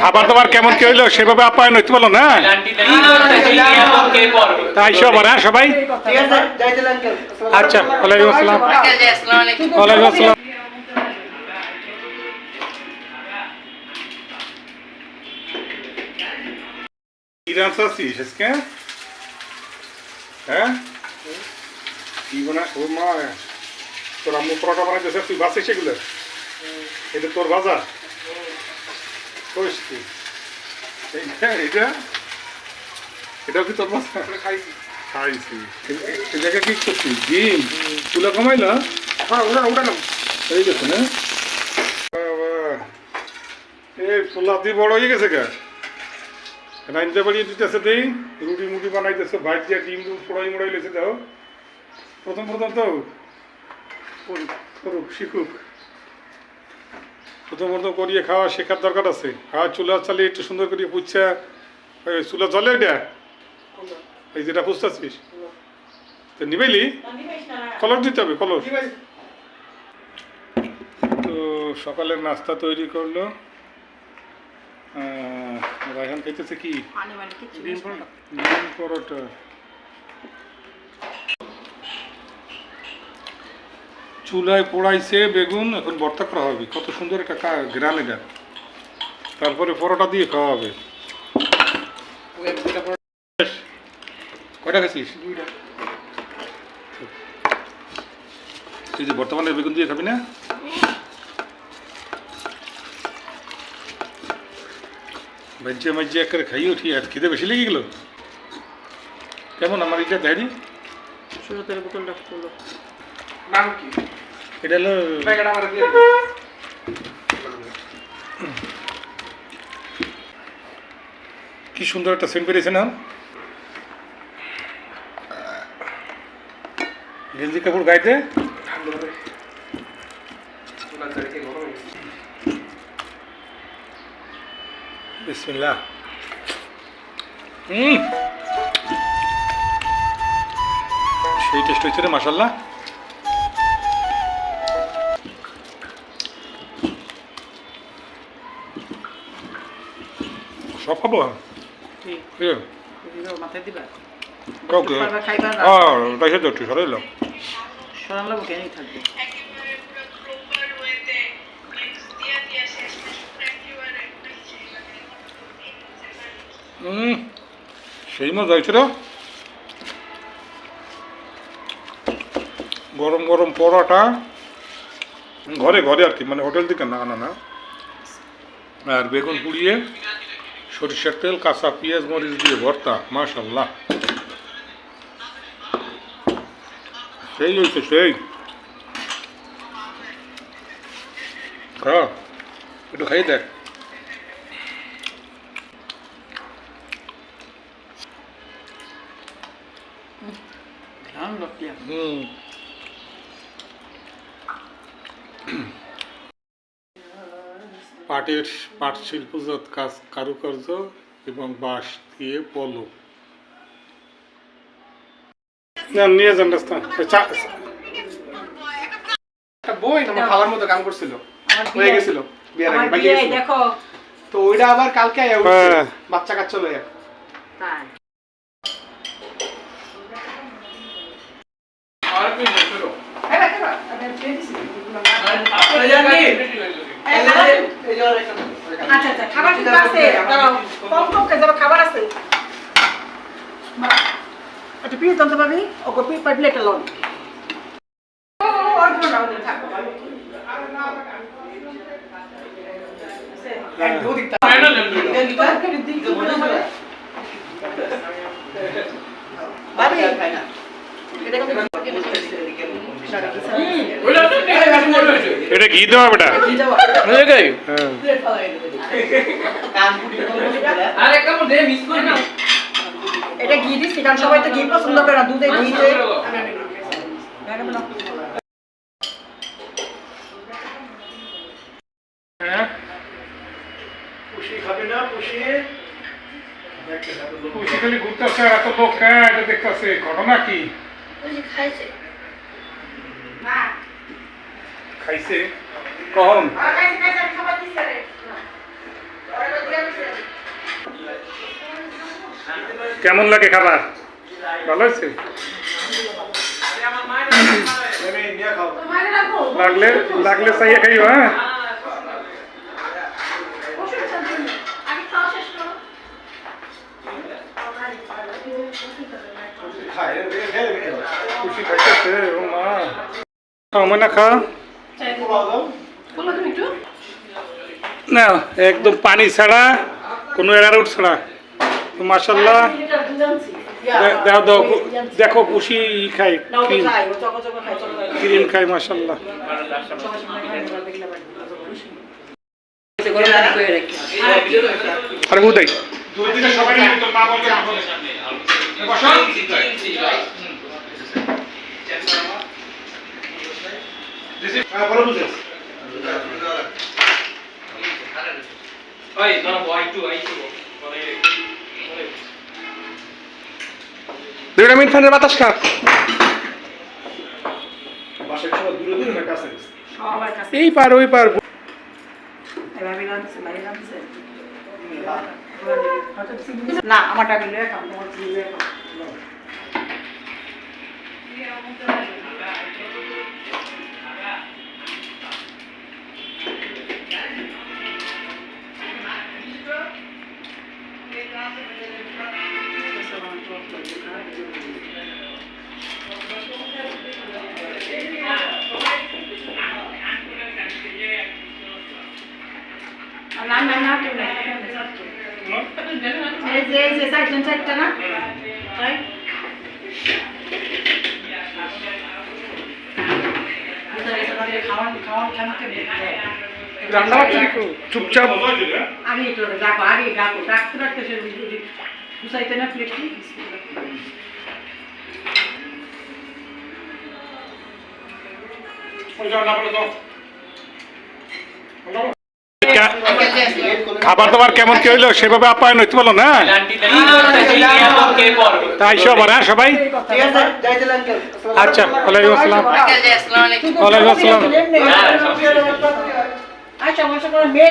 খাবার দাবার কেমন কি হইল? সেভাবে আপ্যায়ন হইতে বলো না। তাই সব হ্যাঁ সবাই? আচ্ছা ওয়ালাইকুম আসসালাম। ওয়ালাইকুম আসসালাম। হ্যাঁ? তোর বাজার? এইটা এইটা এটাও কি তোর খাইছি। খাইছি। জায়গায় কি করছিস? ডিম? তুলা কমাইলা? হ্যাঁ ওটা না এই গেছে না এই বড় হয়ে গেছে কে রাইন্দা বাড়িয়ে দিতেছে দেই রুটি মুটি বানাইতেছে ভাত দিয়া ডিম দুধ পোড়াই মোড়াই লেছে দাও প্রথম প্রথম তো। করুক শিখুক। প্রথম প্রথম করিয়ে খাওয়া শেখার দরকার আছে। খাওয়া চুলা চালিয়ে একটু সুন্দর করে পুচ্ছা ওই চুলা জলে এটা? এই যেটা পুষতেছিস তো নিবেলি? কলর দিতে হবে কলর তো সকালের নাস্তা তৈরি করল। আহ, রায়হান খাইতেছে কি? ডিম পরোটা। চুলায় পোড়াইছে বেগুন এখন ভর্তা করা হবে। কত সুন্দর একটা কা- ঘ্রাণ এটা। তারপরে পরোটা দিয়ে খাওয়া হবে। বেশ। কয়টা তুই যে বর্তমানে বেগুন দিয়ে খাবি না? মাজ্জে মাজ্জে একেবারে খাইয়ে উঠি আর খিদে বেশি লেগে গেল। কেমন আমার এটা দেখাই দি সুরতের বোতলটা খুলো। নাম কি? এটা। কি সুন্দর একটা সেন্ট বেরিয়েছে না? গেঞ্জি কাপড় গাইতে সেই টেস্ট হয়েছে রে মাসাল্লাহ সব খাব? ওকে তো একটু সরাই কেনই থাকবে সেই লাগে হুম সেই মজা হয়েছে রে। গরম গরম পরোটা। ঘরে ঘরে আর কি মানে হোটেল থেকে না না না। আর বেগুন পুড়িয়ে সরিষার তেল কাঁচা পেঁয়াজ মরিচ দিয়ে ভর্তা মাশাল্লাহ সেই হয়েছে সেই। খা একটু খাই দেখ। হুম। পাটের পাট শিল্পজাত কাজ কারুকার্য এবং বাঁশ দিয়ে পলো নিয়ে যান রাস্তা। বই আমার মতো কাম করছিল। হয়ে গেছিল বিয়ের আগে বাকি দেখো। তো ওইটা আবার কালকে আয়া উঠছে হ্যাঁ। বাচ্চা কাচ্চা আর কি হচ্ছিল খাবার- আছে আচ্ছা প্লিজ জানতে পারবি ওকে প্লিজ প্লেটটা লোন এটা ঘি দেওয়া বেটা হ্যাঁ এটা ঘি দিচ্ছি কারণ সবাই তো ঘি পছন্দ করে না দুধে হ্যাঁ? খালি ঘুরতেছে এত লোক হ্যাঁ এটা দেখতেছে। ঘটনা কি? খাইছে। দিচ্ছে রে কেমন লাগে খাবার? ভালো হয়েছে? লাগলে লাগলে চাইয়ে খাইও হ্যাঁ? খাও মানে খা না একদম পানি ছাড়া কোনো এরারুট ছাড়া। মাসাল্লাহ দেখো খুশি খাই না, ক্রিম। খায়। ক্রিম মাসাল্লাহ খায়, খুশি। আরে উদয় দুই দিনে সবাই তোর মা বলবে বলো বুঝেছ ওই তোরা বয় একটু আই একটু পরে দুইটা মিনিট ফ্যানের বাতাস খা। এই পার ওই পার। না আমার টাকা লয়ে না না না কেউ নাই, কেউ নাই। এই যে এই যে চারজন চারটা না তাই খাওয়ান খাওয়ান খাওয়ান রান্না বাচ্চা চুপচাপ। আগে তো ডাকো আগে ডাকো ডাকতে ডাকতে সে গুছাইতে না প্লেট খাবার দাবার কেমন কি হইল? সেভাবে আপ্যায়ন হইতে বলো না? তাই সব হ্যাঁ সবাই? আচ্ছা ওয়ালাইকুম আসসালাম। ওয়ালাইকুম আসসালাম। আচ্ছা আমার সঙ্গে মেয়ে